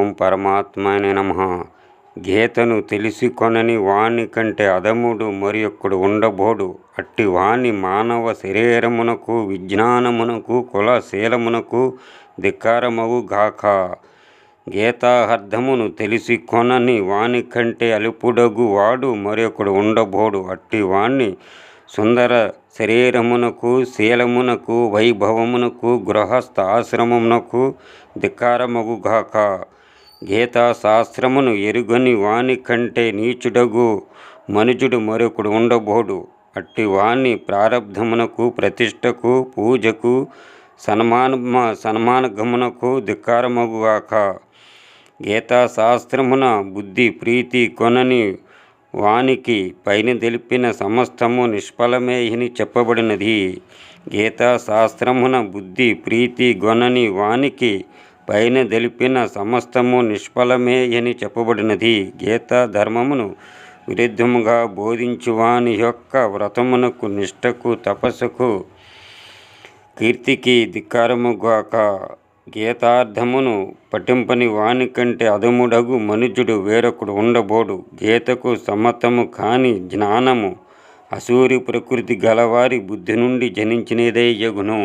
ఓం పరమాత్మనే నమ. గీతను తెలిసికొనని వాణి కంటే అదముడు మరియొక్కడు ఉండబోడు. అట్టి వాణి మానవ శరీరమునకు విజ్ఞానమునకు కులశీలమునకు ధిక్కారమవు గాక. గీతార్థమును తెలిసి కొనని వాని కంటే అలుపుడగు వాడు మరొకడు ఉండబోడు. అట్టి వాణ్ణి సుందర శరీరమునకు శీలమునకు వైభవమునకు గృహస్థ ఆశ్రమమునకు ధిక్కారమగుగాక గీతాశాస్త్రమును ఎరుగని వాని కంటే నీచుడగు మనుజుడు మరొకడు ఉండబోడు. అట్టి వాని ప్రారంధమునకు ప్రతిష్టకు పూజకు సన్మాన సన్మానగమునకు ధిక్కారమగుగాక. గీతాశాస్త్రమున బుద్ధి ప్రీతి కొనని వానికి పైన తెలిపిన సమస్తము నిష్ఫలమేహిని చెప్పబడినది. గీతాశాస్త్రమున బుద్ధి ప్రీతి గొనని వానికి పైన తెలిపిన సమస్తము నిష్ఫలమే అని చెప్పబడినది. గీత ధర్మమును విరుద్ధముగా బోధించు వాని యొక్క వ్రతమునకు నిష్టకు తపస్సుకు కీర్తికి ధిక్కారముగాక గీతార్థమును పఠింపని వాని కంటే అధముడగు మనుజుడు వేరొకడు ఉండబోడు. గీతకు సమ్మతము కాని జ్ఞానము అసూరి ప్రకృతి గలవారి బుద్ధి నుండి జనించినదే యగును.